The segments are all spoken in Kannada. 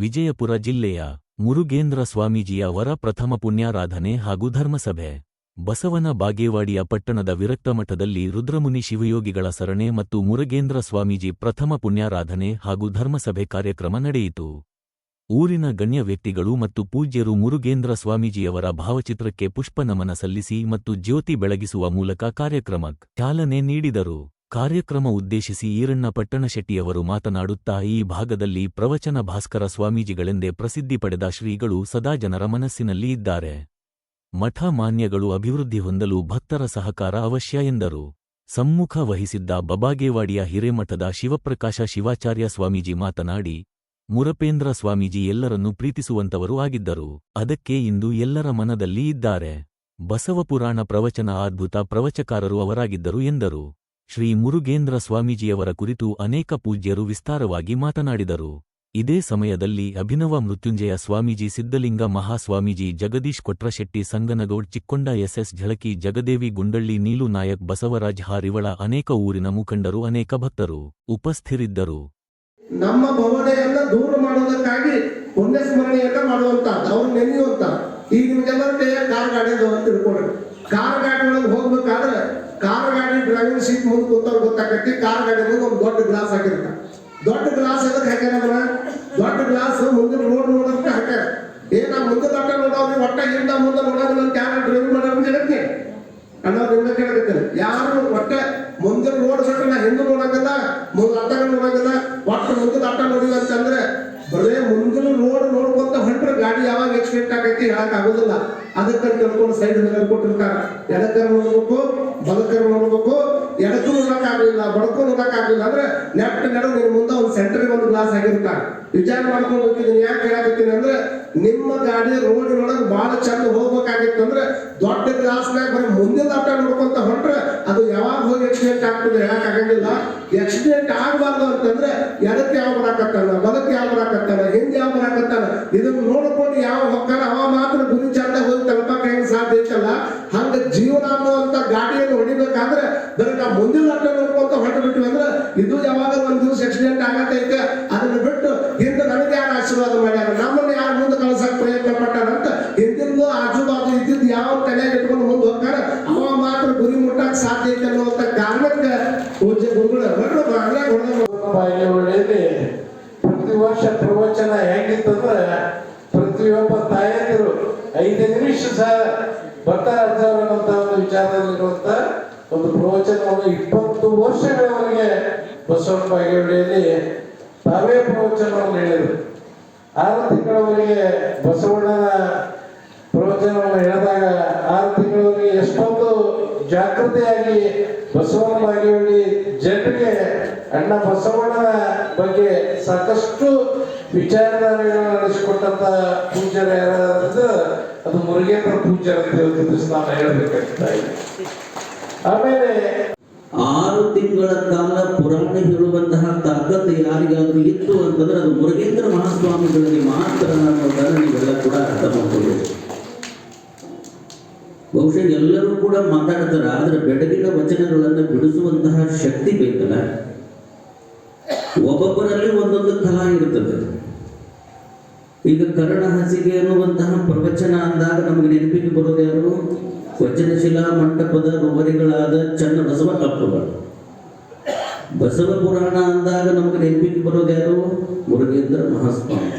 ವಿಜಯಪುರ ಜಿಲ್ಲೆಯ ಮುರುಗೇಂದ್ರ ಸ್ವಾಮೀಜಿಯ ವರ ಪ್ರಥಮ ಪುಣ್ಯಾರಾಧನೆ ಹಾಗೂ ಧರ್ಮಸಭೆ. ಬಸವನ ಬಾಗೇವಾಡಿಯ ಪಟ್ಟಣದ ವಿರಕ್ತಮಠದಲ್ಲಿ ರುದ್ರಮುನಿ ಶಿವಯೋಗಿಗಳ ಸರಣೆ ಮತ್ತು ಮುರುಗೇಂದ್ರ ಸ್ವಾಮೀಜಿ ಪ್ರಥಮ ಪುಣ್ಯಾರಾಧನೆ ಹಾಗೂ ಧರ್ಮಸಭೆ ಕಾರ್ಯಕ್ರಮ ನಡೆಯಿತು. ಊರಿನ ಗಣ್ಯ ವ್ಯಕ್ತಿಗಳು ಮತ್ತು ಪೂಜ್ಯರು ಮುರುಗೇಂದ್ರ ಸ್ವಾಮೀಜಿಯವರ ಭಾವಚಿತ್ರಕ್ಕೆ ಪುಷ್ಪನಮನ ಸಲ್ಲಿಸಿ ಮತ್ತು ಜ್ಯೋತಿ ಬೆಳಗಿಸುವ ಮೂಲಕ ಕಾರ್ಯಕ್ರಮಕ್ಕೆ ಚಾಲನೆ ನೀಡಿದರು. ಕಾರ್ಯಕ್ರಮ ಉದ್ದೇಶಿಸಿ ಈರಣ್ಣ ಪಟ್ಟಣಶೆಟ್ಟಿಯವರು ಮಾತನಾಡುತ್ತಾ ಈ ಭಾಗದಲ್ಲಿ ಪ್ರವಚನ ಭಾಸ್ಕರ ಸ್ವಾಮೀಜಿಗಳೆಂದೇ ಪ್ರಸಿದ್ಧಿ ಪಡೆದ ಶ್ರೀಗಳು ಸದಾ ಜನರ ಮನಸ್ಸಿನಲ್ಲಿ ಇದ್ದಾರೆ. ಮಠ ಮಾನ್ಯಗಳು ಅಭಿವೃದ್ಧಿ ಹೊಂದಲು ಭಕ್ತರ ಸಹಕಾರ ಅವಶ್ಯ ಎಂದರು. ಸಮ್ಮುಖ ವಹಿಸಿದ್ದ ಬಬಾಗೇವಾಡಿಯ ಹಿರೇಮಠದ ಶಿವಪ್ರಕಾಶ ಶಿವಾಚಾರ್ಯ ಸ್ವಾಮೀಜಿ ಮಾತನಾಡಿ, ಮುರಪೇಂದ್ರ ಸ್ವಾಮೀಜಿ ಎಲ್ಲರನ್ನೂ ಪ್ರೀತಿಸುವಂತವರೂ ಆಗಿದ್ದರು. ಅದಕ್ಕೆ ಇಂದು ಎಲ್ಲರ ಮನದಲ್ಲಿ ಇದ್ದಾರೆ. ಬಸವಪುರಾಣ ಪ್ರವಚನ ಅದ್ಭುತ ಪ್ರವಚಕಾರರು ಅವರಾಗಿದ್ದರು ಎಂದರು. ಶ್ರೀ ಮುರುಗೇಂದ್ರ ಸ್ವಾಮೀಜಿಯವರ ಕುರಿತು ಅನೇಕ ಪೂಜ್ಯರು ವಿಸ್ತಾರವಾಗಿ ಮಾತನಾಡಿದರು. ಇದೇ ಸಮಯದಲ್ಲಿ ಅಭಿನವ ಮೃತ್ಯುಂಜಯ ಸ್ವಾಮೀಜಿ ಸಿದ್ದಲಿಂಗ ಮಹಾಸ್ವಾಮೀಜಿ ಜಗದೀಶ್ ಕೊಟ್ರಶೆಟ್ಟಿ ಸಂಗನಗೌಡ್ ಚಿಕ್ಕೊಂಡ ಎಸ್ಎಸ್ ಝಳಕಿ ಜಗದೇವಿ ಗುಂಡಳ್ಳಿ ನೀಲು ನಾಯಕ್ ಬಸವರಾಜ್ ಹಾರಿವಳ ಅನೇಕ ಊರಿನ ಮುಖಂಡರು ಅನೇಕ ಭಕ್ತರು ಉಪಸ್ಥಿರಿದ್ದರು. ನಮ್ಮ ಭವನೆಯನ್ನ ದೂರ ಮಾಡೋದಕ್ಕಾಗಿ ಪುಣ್ಯ ಸ್ಮರಣೆಯನ್ನ ಮಾಡುವಂತಹದ್ದು, ಅವ್ರು ನೆನೆಯುವಂತ ಈಗ ನಿಮಗೆಲ್ಲ ಕಾರ್ ಗಾಡಿ ಅಂತ ತಿಳ್ಕೊಳ್ರಿ ಕಾರ್ ಗಾಡಿ ಒಳಗೆ ಹೋಗ್ಬೇಕಾದ್ರೆ ಕಾರ್ ಗಾಡಿ ಡ್ರೈವಿಂಗ್ ಸೀಟ್ ಮುಂದೆ ಕೂತವ್ರು ಗೊತ್ತಾಗತ್ತಿ. ಕಾರ್ ಗಾಡಿ ಮುಂದೆ ಒಂದು ದೊಡ್ಡ ಗ್ಲಾಸ್ ಹಾಕಿರ್ತ. ದೊಡ್ಡ ಗ್ಲಾಸ್ ಎದಕ್ಕೆ ಹಾಕ್ಯಾರ ದೊಡ್ಡ ಗ್ಲಾಸ್ ಮುಂದೆ ರೋಡ್ ನೋಡೋದಕ್ಕೆ ಹಾಕ್ಯಾರ. ಏನ ಮುಂದೆ ದೊಡ್ಡ ನೋಡೋದ್ರಿ ಒಟ್ಟ ಹಿಂದ ಮುಂದೆ ಅಂತ ಯಾರು ಡ್ರೈವಿಂಗ್ ಮಾಡೋರು ಜಗತ್ತಿ ಅನ್ನೋದು ನಿಮ್ಗೆ ಕೇಳಕತ್ತೀನಿ ಯಾರು ಒಟ್ಟ ಮುಂದಿನ ರೋಡ್ ಸಟ್ಟ ನಾ ಹಿಂದೆ ನೋಡಂಗಿಲ್ಲ ಮುಂದೆ ಅಡ್ಡ ನೋಡಂಗಿಲ್ಲ ಒಟ್ಟು ಮುಂದಿನ ಅಡ್ಡ ನೋಡಿಲ್ಲ ಅಂತಂದ್ರೆ ಬರೇ ಮುಂದಿನ ರೋಡ್ ನೋಡ್ಕೊಂತ ಹೊಂಟ್ರೆ ಗಾಡಿ ಯಾವಾಗ ಆಕ್ಸಿಡೆಂಟ್ ಆಗೈತಿ ಹೇಳಕ್ ಆಗೋದಿಲ್ಲ ತಿಳ್ಕೊಂಡು ಸೈಡ್ ಮೇಲೆ ಕೊಟ್ಟಿರ್ತಾರ. ಎಡಕರ್ ನೋಡ್ಬೇಕು ಬಲಕರ್ ನೋಡ್ಬೇಕು ಎಡಕ್ಕೂ ನೋಡಕ್ ಆಗ್ಲಿಲ್ಲ ಬಡಕ್ಕೂ ನೋಡಕ್ ಆಗ್ಲಿಲ್ಲ ಅಂದ್ರೆ ನೆಟ್ ನೆಡ ನಿನ್ ಮುಂದೆ ಒಂದು ಸೆಂಟರ್ಗೆ ಒಂದು ಗ್ಲಾಸ್ ಆಗಿರ್ತಾರ ವಿಚಾರ ಮಾಡ್ಕೊಂಡು ಹೋಗಿದ್ದೀನಿ ಯಾಕೆ ಹೇಳಕತ್ತೀನಿ ಅಂದ್ರೆ ನಿಮ್ಮ ಗಾಡಿ ರೋಡಿನೊಳಗೆ ಬಹಳ ಚಂದ ಹೋಗ್ಬೇಕಾಗಿತ್ತು ಅಂದ್ರೆ ದೊಡ್ಡ ಗ್ಲಾಸ್ನಾಗ ಬರೀ ಮುಂದಿನ ಆಟ ನೋಡ್ಕೊಂತ ಹೊಂಟ್ರೆ ಅದು ಯಾವಾಗ ಹೋಗಿ ಆಕ್ಸಿಡೆಂಟ್ ಆಗ್ತದೆ ಹೇಳಕ್ ಆಗಂಗಿಲ್ಲ. ಆಕ್ಸಿಡೆಂಟ್ ಆಗಬಾರ್ದು ಅಂತಂದ್ರೆ ಎಡಕ್ಕೆ ಯಾವ ಬರಾಕತ್ತಾನ, ಬಲಕ್ಕೆ ಯಾವ ಬರಾಕತ್ತಾನ, ಹಿಂದೆ ಯಾವ ಬರಾಕತ್ತಾನ, ಇದನ್ನ ನೋಡ್ಕೊಂಡು ಯಾವ ಹೊಕ್ಕಾನ ಅವ ಹಂಗ ಜೀವನ ಅನ್ನುವಂತ ಗಾಡಿಯನ್ನು ಹೊಡಿಬೇಕಾದ್ರೆ ಬರೀ ನಾವು ಮುಂದಿನ ಅಟ್ಟ ನೋಡ್ಕೊಂತ ಹೊರಟು ಬಿಟ್ವಿ ಅಂದ್ರೆ ಇದು ಯಾವಾಗ ಒಂದ್ ದಿವಸ ಆಕ್ಸಿಡೆಂಟ್ ಆಗತೈತೆ ಅದನ್ನ ಬಿಟ್ಟು ಹಿಂದೆ ನನಗೆ ಯಾರು ಆಶೀರ್ವಾದ ಮಾಡ್ಯಾರ? ನಮ್ಮನ್ನು ಯಾರು ಮುಂದೆ ಕಳ್ಸಕ್ ಪ್ರಯತ್ನ ಪಟ್ಟಾರಂತ ಹಿಂದಿನ ಆಜು ಬಾಜು ಇದ್ದಿದ್ದು ಯಾವ ತಲೆಯಾಗ ಇಟ್ಕೊಂಡು ಮುಂದೆ ಹೋಗ್ತಾರ? ಅವ ಮಾತ್ರ ಗುರಿ ಮುಟ್ಟಕ್ ಸಾಧ್ಯ ಐತೆ ಅನ್ನುವಂತ ಕಾರಣಕ್ಕೆ ಪೂಜೆ ಗುರುಗಳು ಹೊರಡು ಬಾಗ್ಲಾಗ ಹೊಡೆದ ಬಾಗೇವಾಡಿಯಲ್ಲಿ ಪ್ರತಿ ವರ್ಷ ಪ್ರವಚನ ಹೆಂಗಿತ್ತಂದ್ರೆ ಪ್ರತಿಯೊಬ್ಬ ತಾಯಂದಿರು ಐದು ನಿಮಿಷ ಸಹ ಬರ್ತಾರೆ ಅನ್ನುವಂತಹ ಒಂದು ವಿಚಾರದಲ್ಲಿರುವಂತ ಒಂದು ಪ್ರವಚನವನ್ನು ಇಪ್ಪತ್ತು ವರ್ಷಗಳವರೆಗೆ ಬಸವಣ್ಣ ಬಾಗೇವಾಡಿಯಲ್ಲಿ ತಾವೇ ಪ್ರವಚನವನ್ನು ಹೇಳಿದರು. ಆರು ತಿಂಗಳವರೆಗೆ ಬಸವಣ್ಣನ ಪ್ರವಚನವನ್ನು ಹೇಳಿದಾಗ ಆರು ತಿಂಗಳವರೆಗೆ ಎಷ್ಟೊಂದು ಜಾಗೃತಿಯಾಗಿ ಬಸವಣ್ಣ ಬಾಗೇವಾಡಿ ಜನರಿಗೆ ಅಣ್ಣ ಬಸವಣ್ಣನ ಬಗ್ಗೆ ಸಾಕಷ್ಟು ವಿಚಾರಧಾರೆಗಳು ನಡೆಸಿಕೊಟ್ಟಂತ ಪೂಜ್ಯರ ಅದು ಮುರುಗೇಂದ್ರ ಪೂಜ್ಯರ ಅಂತ ಹೇಳ್ತಿದ್ದು ನಾನು ಇದೆ. ಆಮೇಲೆ ಆರು ತಿಂಗಳ ಕಾಲ ಪುರಾಣ ಹೇಳುವಂತಹ ತಾಕತ್ತು ಯಾರಿಗಾದ್ರೂ ಇತ್ತು ಅಂತಂದ್ರೆ ಅದು ಮುರುಗೇಂದ್ರ ಮಹಾಸ್ವಾಮಿಗಳಿಗೆ ಮಾತ್ರ ನೀವೆಲ್ಲ ಕೂಡ ಅರ್ಥ ಮಾಡ್ಕೊಳ್ಬೇಕು ಬಹುಶಃ ಎಲ್ಲರೂ ಕೂಡ ಮಾತಾಡ್ತಾರೆ, ಆದ್ರೆ ಬೆಡಗಿನ ವಚನಗಳನ್ನು ಬಿಡಿಸುವಂತಹ ಶಕ್ತಿ ಬೇಕಲ್ಲ? ಒಬ್ಬೊಬ್ಬರಲ್ಲಿ ಒಂದೊಂದು ಕಲಾ ಇರುತ್ತದೆ. ಈಗ ಕರ್ಣ ಹಸಿಗೆ ಅನ್ನುವಂತಹ ಪ್ರವಚನ ಅಂದಾಗ ನಮಗೆ ನೆನಪಿಗೆ ಬರೋದು ಯಾರು? ವಚನಶಿಲಾ ಮಂಟಪದ ರುವರಿಗಳಾದ ಚನ್ನ ಬಸವ ಕಪ್ಪುಗಳು. ಬಸವ ಪುರಾಣ ಅಂದಾಗ ನಮಗೆ ನೆನಪಿಗೆ ಬರೋದು ಯಾರು? ಮುರುಗೇಂದ್ರ ಮಹಾಸ್ವಾಮಿ.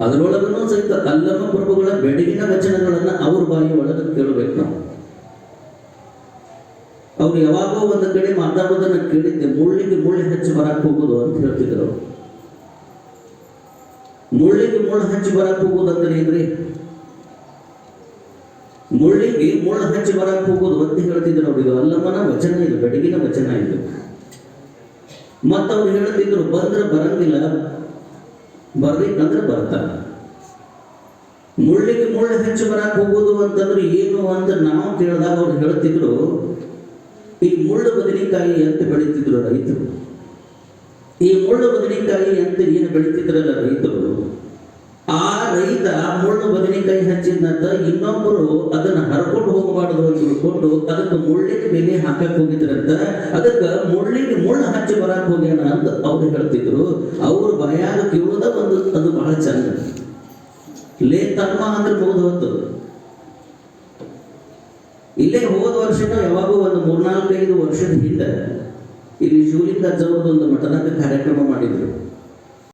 ಅದರೊಳಗೂ ಸಹಿತ ಅಲ್ಲಮ ಪ್ರಭುಗಳ ಬೆಡಗಿನ ವಚನಗಳನ್ನು ಅವ್ರ ಬಾಯಿ ಒಳಗೆ ಕೇಳಬೇಕು ನಾವು. ಅವ್ರು ಯಾವಾಗೋ ಒಂದು ಕಡೆ ಮಾತಾಡೋದನ್ನ ಕೇಳಿದ್ದೆ, ಮುಳ್ಳಿಗೆ ಮುಳ್ಳು ಹಚ್ಚಿ ಬರಕ್ ಹೋಗೋದು ಅಂತ ಹೇಳ್ತಿದ್ರು ಮುಳ್ಳಿಗೆ ಮುಳ್ಳು ಹಚ್ಚಿ ಬರಕ್ ಹೋಗೋದು ಅಂದ್ರೆ ಏನ್ರಿ? ಮುಳ್ಳಿಗೆ ಮುಳ್ಳು ಹಚ್ಚಿ ಬರಕ್ ಹೋಗೋದು ಅಂತ ಹೇಳ್ತಿದ್ರು ಅವ್ರಿಗೆ ಅಲ್ಲಮ್ಮನ ವಚನ ಇದು, ಬೆಡಗಿನ ವಚನ ಇದು. ಮತ್ತವ್ರು ಹೇಳ್ತಿದ್ರು, ಬಂದ್ರೆ ಬರಂಗಿಲ್ಲ. ಬರ್ಬೇಕಂದ್ರೆ ಬರ್ತಾರ. ಮುಳ್ಳಿಗೆ ಮುಳ್ಳು ಹೆಚ್ಚು ಬರಕ್ ಹೋಗೋದು ಅಂತಂದ್ರೆ ಏನು ಅಂತ ನಾವು ಕೇಳಿದಾಗ ಅವ್ರು ಹೇಳ್ತಿದ್ರು ಈ ಮುಳ್ಳು ಬದನೆಕಾಯಿ ಅಂತ ಬೆಳೀತಿದ್ರು ರೈತರು. ಈ ಮುಳ್ಳು ಬದನೆಕಾಯಿ ಅಂತ ಏನು ಬೆಳೀತಿದ್ರಲ್ಲ ರೈತರು? ಆ ರೈತ ಮುಳ್ಳು ಬದನೆಕಾಯಿ ಹಚ್ಚಿದ್ದಂತ ಇನ್ನೊಬ್ಬರು ಅದನ್ನ ಹರ್ಕೊಂಡು ಹೋಗಬಾರ್ದು ಅಂತ ತಿಳ್ಕೊಂಡು ಅದಕ್ಕೆ ಮುಳ್ಳಿನ ಮೇಲೆ ಹಾಕಕ್ ಹೋಗಿದ್ರಂತ ಅದಕ್ಕೆ ಮುಳ್ಳಿಗೆ ಮುಳ್ಳು ಹಚ್ಚಿ ಬರಕ್ ಹೋಗ್ಯಾನ ಅಂತ ಅವ್ರು ಹೇಳ್ತಿದ್ರು. ಅವ್ರು ಭಯ ಕೇಳೋದ ಒಂದು, ಅದು ಬಹಳ ಚಂದ. ಲೇ ತಮ್ಮ ಅಂದ್ರೆ ಹೋದ್ ಹೊತ್ತು ಇಲ್ಲೇ ಹೋದ ವರ್ಷನೂ ಯಾವಾಗೂ ಒಂದು ಮೂರ್ನಾಲ್ಕೈದು ವರ್ಷದ ಹಿಂದೆ ಇಲ್ಲಿ ಶಿವಲಿಂಗ ಅಜ್ಜವ್ರದ್ದು ಒಂದು ಮಠದಾಗ ಕಾರ್ಯಕ್ರಮ ಮಾಡಿದ್ರು.